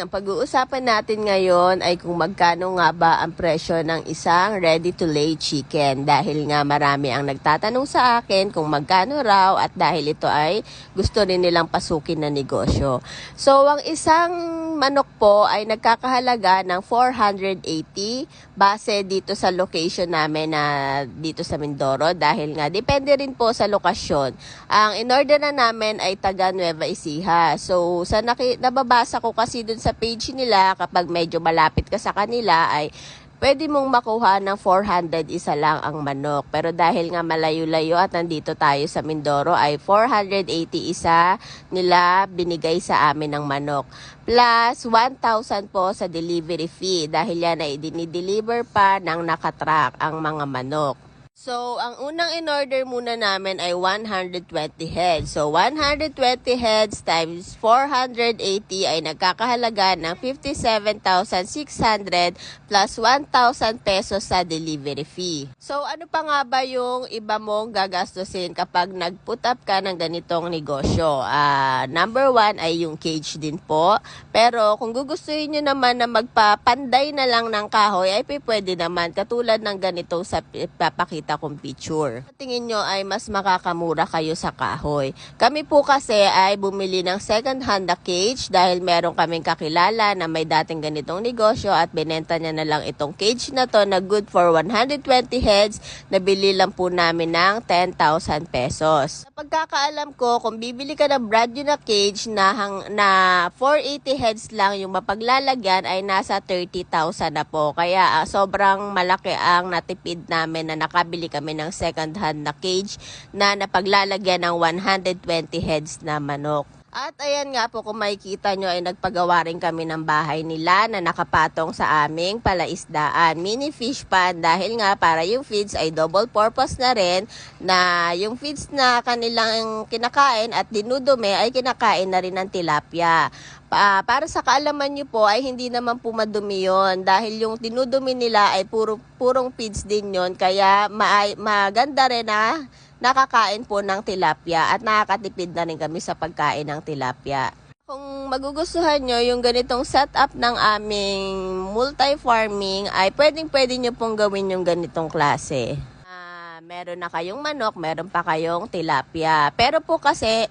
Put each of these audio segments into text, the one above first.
Ang pag-uusapan natin ngayon ay kung magkano nga ba ang presyo ng isang ready-to-lay chicken. Dahil nga marami ang nagtatanong sa akin kung magkano raw at dahil ito ay gusto rin nilang pasukin na negosyo. So, ang isang manok po ay nagkakahalaga ng 480 base dito sa location namin na dito sa Mindoro dahil nga depende rin po sa lokasyon. Ang in-order na namin ay taga Nueva Ecija. So, sa nababasa ko kasi dun sa page nila, kapag medyo malapit ka sa kanila, ay pwede mong makuha ng 400 isa lang ang manok. Pero dahil nga malayo-layo at nandito tayo sa Mindoro, ay 480 isa nila binigay sa amin ng manok. Plus, 1,000 po sa delivery fee dahil yan ay dinideliver pa ng nakatrack ang mga manok. So, ang unang in-order muna namin ay 120 heads. So, 120 heads times 480 ay nagkakahalaga ng 57,600 plus 1,000 pesos sa delivery fee. So, ano pa nga ba yung iba mong gagastusin kapag nag-put up ka ng ganitong negosyo? Ah, number one ay yung cage din po. Pero kung gugustuhin nyo naman na magpapanday na lang ng kahoy, ay pwede naman. Katulad ng ganito sa papakita kong picture. Tingin nyo ay mas makakamura kayo sa kahoy. Kami po kasi ay bumili ng second hand na cage dahil meron kaming kakilala na may dating ganitong negosyo at binenta niya na lang itong cage na to na good for 120 heads. Nabili lang po namin ng 10,000 pesos. Sa pagkakaalam ko, kung bibili ka ng brand new na cage na, hang, na 480 heads lang yung mapaglalagyan ay nasa 30,000 na po. Kaya ah, sobrang malaki ang natipid namin na nakabili kami ng second hand na cage na napaglalagyan ng 120 heads na manok. At ayan nga po kung makikita nyo ay nagpagawa rin kami ng bahay nila na nakapatong sa aming palaisdaan. Mini fish pan dahil nga para yung feeds ay double purpose na rin na yung feeds na kanilang kinakain at dinudumi ay kinakain na rin ng tilapia. Pa- para sa kaalaman nyo po ay hindi naman po madumi yun dahil yung dinudumi nila ay puro, purong feeds din yon kaya ma- maganda rin na nakakain po ng tilapia at nakakatipid na rin kami sa pagkain ng tilapia. Kung magugustuhan nyo yung ganitong setup ng aming multi-farming ay pwedeng pwede nyo pong gawin yung ganitong klase. Ah, meron na kayong manok, meron pa kayong tilapia. Pero po kasi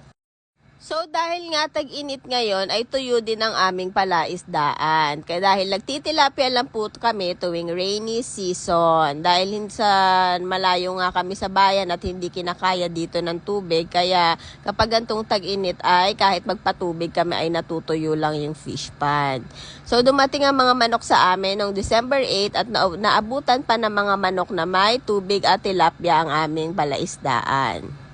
So dahil nga tag-init ngayon ay tuyo din ang aming palaisdaan. Kaya dahil nagtitilapia lang po kami tuwing rainy season. Dahil sa malayo nga kami sa bayan at hindi kinakaya dito ng tubig. Kaya kapag gantong tag-init ay kahit magpatubig kami ay natutuyo lang yung fish pond. So dumating ang mga manok sa amin noong December 8 at na- naabutan pa ng mga manok na may tubig at tilapia ang aming palaisdaan.